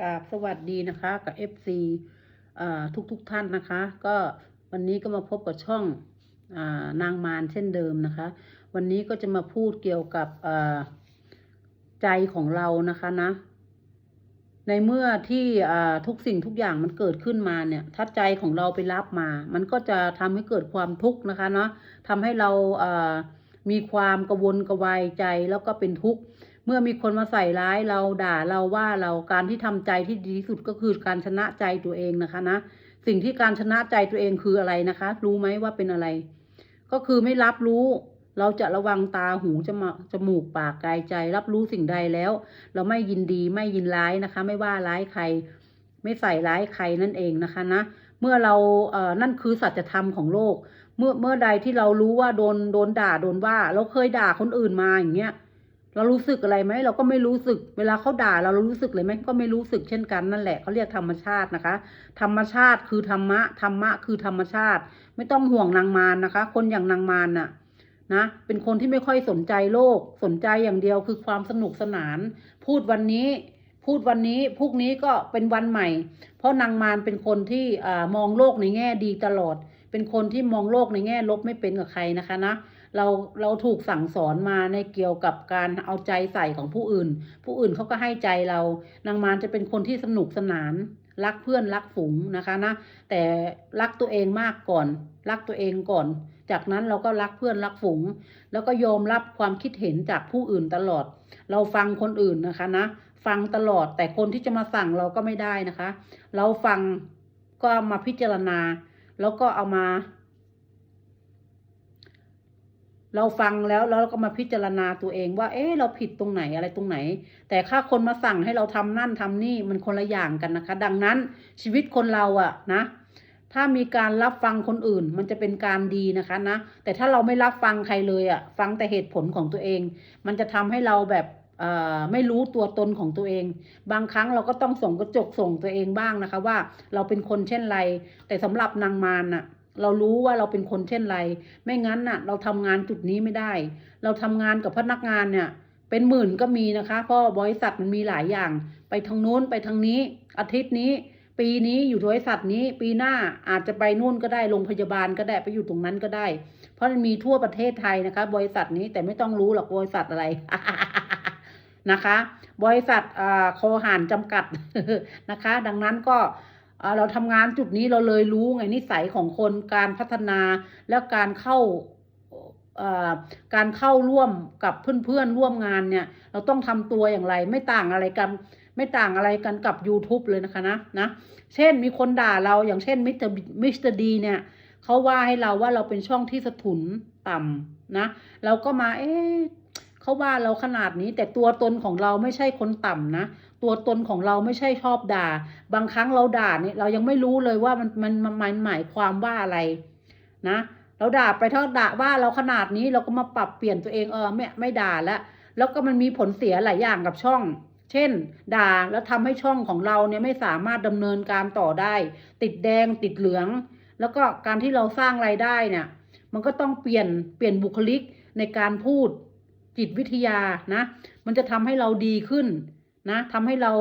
กราบสวัสดีนะคะ กับ FC ทุกทุกท่านนะคะ ก็วันนี้ก็มาพบกับช่องอนางมารเช่นเดิมนะคะ วันนี้ก็จะมาพูดเกี่ยวกับใจของเรานะคะนะ ในเมื่อที่อทุกสิ่งทุกอย่างมันเกิดขึ้นมาเนี่ยถ้าใจของเราไปรับมา มันก็จะทำให้เกิดความทุกข์นะคะเนาะทำให้เรามีความกระวนกระวายใจแล้วก็เป็นทุกข์ เมื่อมีคนมาใส่ร้ายเราด่าเราว่าเราการที่ทำใจที่ดีที่สุดก็คือการชนะใจตัวเองนะคะนะสิ่งที่การชนะใจตัวเองคืออะไรนะคะ รู้ไหมว่าเป็นอะไร ก็คือไม่รับรู้เราจะระวังตาหูจมจมูกปากกายใจ รับรู้สิ่งใดแล้ว เราไม่ยินดีไม่ยินร้ายนะคะ ไม่ว่าร้ายใคร ไม่ใส่ร้ายใครนั่นเองนะคะนะเมื่อเราเอ่อนั่นคือสัจธรรมของโลก เมื่อเมื่อใดที่เรารู้ว่าโดนโดนด่าโดนว่า เราเคยด่าคนอื่นมาอย่างเงี้ย เรารู้สึกอะไรไหมเราก็ไม่รู้สึก เวลาเขาด่าเราเรารู้สึกเลยไหมก็ไม่รู้สึกเช่นกันนั่นแหละเขาเรียกธรรมชาตินะคะ ธรรมชาติคือธรรมะธรรมะคือธรรมชาติ ไม่ต้องห่วงนางมารนะคะ คนอย่างนางมารน่ะนะเป็นคนที่ไม่ค่อยสนใจโลก สนใจอย่างเดียวคือความสนุกสนาน พูดวันนี้ พูดวันนี้พรุ่งนี้ก็เป็นวันใหม่ เพราะนางมารเป็นคนที่อมองโลกในแง่ดีตลอด เป็นคนที่มองโลกในแง่ลบไม่เป็นกับใครนะคะนะ เราเราถูกสั่งสอนมาในเกี่ยวกับการเอาใจใส่ของผู้อื่น ผู้อื่นเขาก็ให้ใจเรา นางมารจะเป็นคนที่สนุกสนาน รักเพื่อนรักฝูงนะคะนะ แต่รักตัวเองมากก่อน รักตัวเองก่อน จากนั้นเราก็รักเพื่อนรักฝูง แล้วก็ยอมรับความคิดเห็นจากผู้อื่นตลอด เราฟังคนอื่นนะคะนะ ฟังตลอดแต่คนที่จะมาสั่งเราก็ไม่ได้นะคะ เราฟังก็ามาพิจารณา แล้วก็เอามา เราฟังแล้วแล้วเราก็มาพิจารณาตัวเองว่า เอ๊ะเราผิดตรงไหนอะไรตรงไหน แต่ถ้าคนมาสั่งให้เราทำนั่นทำนี่มันคนละอย่างกันนะคะ ดังนั้นชีวิตคนเราอะนะ ถ้ามีการรับฟังคนอื่น มันจะเป็นการดีนะคะนะ แต่ถ้าเราไม่รับฟังใครเลยอะฟังแต่เหตุผลของตัวเอง มันจะทำให้เราแบบอ่อไม่รู้ตัวตนของตัวเอง บางครั้งเราก็ต้องส่งกระจกส่งตัวเองบ้างนะคะ ว่าเราเป็นคนเช่นไร แต่สำหรับนางมารน่ะ เรารู้ว่าเราเป็นคนเช่นไร ไม่งั้นน่ะ เราทำงานจุดนี้ไม่ได้ เราทำงานกับพนักงานเนี่ย เป็นหมื่นก็มีนะคะเพราะบริษัทมันมีหลายอย่าง ไปทางนู้นไปทางนี้ อาทิตย์นี้ ปีนี้อยู่บริษัทนี้ ปีหน้าอาจจะไปนู่นก็ได้โรงพยาบาลก็ได้ไปอยู่ตรงนั้นก็ได้ เพราะมันมีทั่วประเทศไทยนะคะ บริษัทนี้แต่ไม่ต้องรู้หรอกบริษัทอะไรนะคะ บริษัทอ่าโคหานจำกัดนะคะ ดังนั้นก็ เราทำงานจุดนี้เราเลยรู้ไงนิสัยของคนการพัฒนาและการเข้าการเข้าร่วมกับเพื่อนๆร่วมงานเนี่ย เราต้องทำตัวอย่างไร ไม่ต่างอะไรกัน ไม่ต่างอะไรกันกับ YouTube เลยนะคะนะนะ เช่นมีคนด่าเราอย่างเช่นมิสเตอร์มิสเตอร์ดีเนี่ยเขาว่าให้เราว่าเราเป็นช่องที่สถุนต่ำนะ เราก็มาเอ๊ะเขาว่าเราขนาดนี้แต่ตัวตนของเราไม่ใช่คนต่ำนะ ตัวตนของเราไม่ใช่ชอบด่า บางครั้งเราด่าเนี่ยเรายังไม่รู้เลยว่ามันมันมันมันหมายความว่าอะไรนะเราด่าไปเท่าด่าว่าเราขนาดนี้เราก็มาปรับเปลี่ยนตัวเองเออไม่ไม่ด่าแล้วแล้วก็มันมีผลเสียหลายอย่างกับช่อง เช่น ด่าแล้วทำให้ช่องของเราเนี่ยไม่สามารถดำเนินการต่อได้ ติดแดงติดเหลือง แล้วก็การที่เราสร้างรายได้เนี่ย มันก็ต้องเปลี่ยนเปลี่ยนบุคลิกในการพูดจิตวิทยานะ มันจะทำให้เราดีขึ้น นะทำให้เรา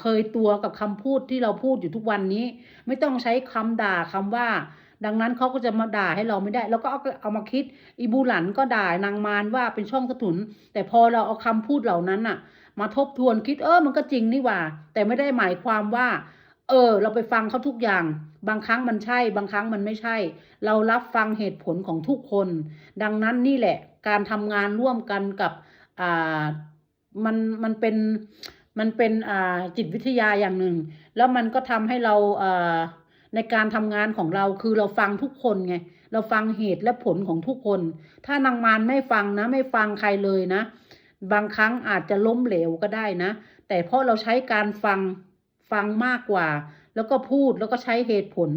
เคยตัวกับคำพูดที่เราพูดอยู่ทุกวันนี้ ไม่ต้องใช้คำด่าคำว่า ดังนั้นเขาก็จะมาด่าให้เราไม่ได้ แล้วก็เอาเอามาคิดอีบูหลันก็ด่านางมารว่าเป็นช่องสถุน แต่พอเราเอาคำพูดเหล่านั้นน่ะมาทบทวนคิดเออมันก็จริงนี่หว่า แต่ไม่ได้หมายความว่า เออ เราไปฟังเขาทุกอย่าง บางครั้งมันใช่ บางครั้งมันไม่ใช่ เรารับฟังเหตุผลของทุกคน ดังนั้นนี่แหละ การทำงานร่วมกันกับอ่ามันมันเป็น มันเป็นจิตวิทยาอย่างหนึ่ง แล้วมันก็ทำให้เราในการทำงานของเราคือเราฟังทุกคนไง เราฟังเหตุและผลของทุกคน ถ้านางมารไม่ฟังนะ ไม่ฟังใครเลยนะ บางครั้งอาจจะล้มเหลวก็ได้นะ แต่เพราะเราใช้การฟังฟังมากกว่า แล้วก็พูดแล้วก็ใช้เหตุผล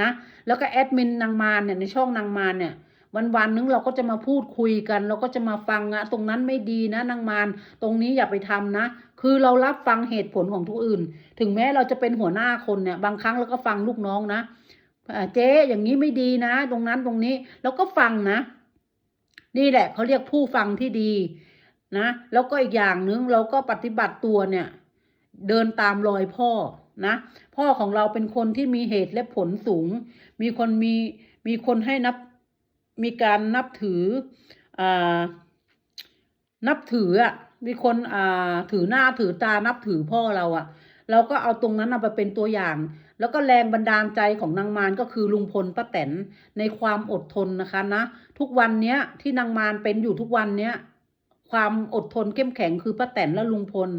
นะ แล้วก็แอดมินนางมารเนี่ยในช่องนางมารเนี่ยวันวันนึงเราก็จะมาพูดคุยกัน เราก็จะมาฟังนะตรงนั้นไม่ดีนะนางมารตรงนี้อย่าไปทำนะ คือเรารับฟังเหตุผลของทุกอื่น ถึงแม้เราจะเป็นหัวหน้าคนเนี่ย บางครั้งเราก็ฟังลูกน้องนะเจ๊อย่างนี้ไม่ดีนะ ตรงนั้นตรงนี้เราก็ฟังนะ นี่แหละเขาเรียกผู้ฟังที่ดีนะ แล้วก็อีกอย่างหนึ่งเราก็ปฏิบัติตัวเนี่ย เดินตามรอยพ่อนะ พ่อของเราเป็นคนที่มีเหตุและผลสูง มีคนมีมีคนให้นับมีการนับถืออ่านับถืออะ มีคนอ่าถือหน้าถือตานับถือพ่อเราอะ เราก็เอาตรงนั้นเอาเป็นตัวอย่าง แล้วก็แรงบันดาลใจของนางมารก็คือลุงพลป้าแตนในความอดทนนะคะนะทุกวันเนี้ยที่นางมารเป็นอยู่ทุกวันเนี้ยความอดทนเข้มแข็งคือป้าแตนและลุงพล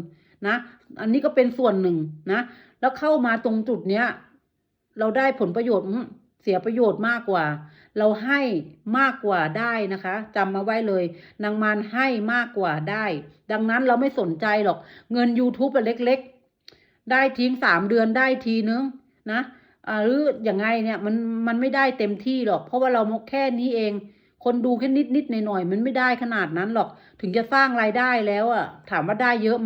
นะ อันนี้ก็เป็นส่วนหนึ่งนะ แล้วเข้ามาตรงจุดเนี้ย เราได้ผลประโยชน์ เสียประโยชน์มากกว่า เราให้มากกว่าได้นะคะจำมาไว้เลย นางมารให้มากกว่าได้ ดังนั้นเราไม่สนใจหรอกเงิน YouTube อะเล็กๆ ได้ทิ้งสามเดือนได้ทีนึงนะหรืออย่างไงเนี่ยมันมันไม่ได้เต็มที่หรอก เพราะว่าเราแค่นี้เอง คนดูแค่นิดนิดๆหน่อยๆมันไม่ได้ขนาดนั้นหรอก ถึงจะสร้างรายได้แล้วอะถามว่าได้เยอะ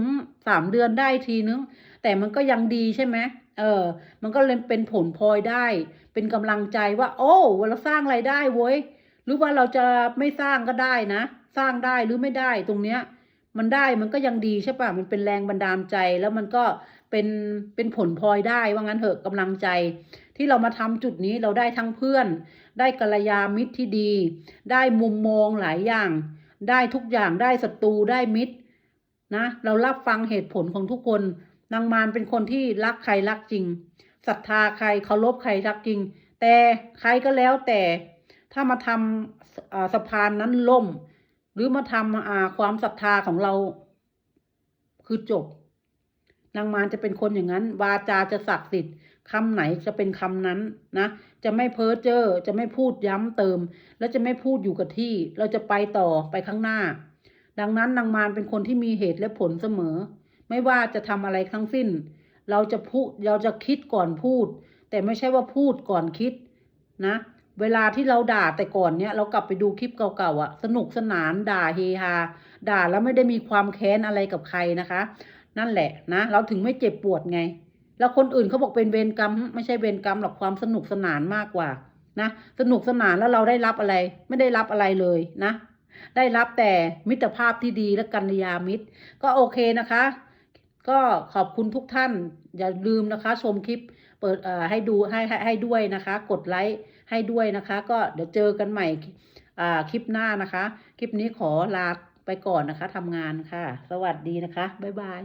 สามเดือนได้ทีนึง แต่มันก็ยังดีใช่ไหม เออ มันก็เลยเป็นผลพลอยได้ เป็นกำลังใจว่า โอ้เราสร้างรายได้เว้ยหรือว่าเราจะไม่สร้างก็ได้นะ สร้างได้หรือไม่ได้ตรงเนี้ย มันได้มันก็ยังดีใช่ปะมันเป็นแรงบันดาลใจแล้วมันก็เป็นเป็นผลพลอยได้ว่างั้นเถอะกำลังใจ ที่เรามาทำจุดนี้เราได้ทั้งเพื่อน ได้กัลยามิตรที่ดี ได้มุมมองหลายอย่าง ได้ทุกอย่างได้ศัตรูได้มิตรนะ เรารับฟังเหตุผลของทุกคน นางมารเป็นคนที่รักใครรักจริงศรัทธาใครเคารพใครรักจริง แต่ใครก็แล้วแต่ถ้ามาทำอ่าสะพานนั้นล่ม หรือมาทำความศรัทธาของเรา คือจบ นางมารจะเป็นคนอย่างนั้น วาจาจะศักดิ์สิทธิ์คำไหนจะเป็นคำนั้นนะ จะไม่เพ้อเจ้อจะไม่พูดย้ำเติม แล้วจะไม่พูดอยู่กับที่ เราจะไปต่อไปข้างหน้า ดังนั้นนางมารเป็นคนที่มีเหตุและผลเสมอ ไม่ว่าจะทำอะไรทั้งสิ้น เราจะพูดเราจะคิดก่อนพูด แต่ไม่ใช่ว่าพูดก่อนคิดนะ เวลาที่เราด่าแต่ก่อนเนี้ยเรากลับไปดูคลิปเก่าๆอะ่ะสนุกสนานด่าเฮฮาด่าแล้วไม่ได้มีความแค้นอะไรกับใครนะคะ นั่นแหละนะ เราถึงไม่เจ็บปวดไง แล้วคนอื่นเขาบอกเป็นเวรกรรม ไม่ใช่เวรกรรมหรอกความสนุกสนานมากกว่านะสนุกสนานแล้วเราได้รับอะไร ไม่ได้รับอะไรเลยนะ ได้รับแต่มิตรภาพที่ดีและกัลยามิตร ก็โอเคนะคะ ก็ขอบคุณทุกท่าน อย่าลืมนะคะ ชมคลิปเปิดให้ดูให้ให้ให้ด้วยนะคะ กดไลค์ให้ด้วยนะคะ ก็เดี๋ยวเจอกันใหม่คลิปหน้านะคะ คลิปนี้ขอลาไปก่อนนะคะทำงานค่ะ สวัสดีนะคะ บ๊ายบาย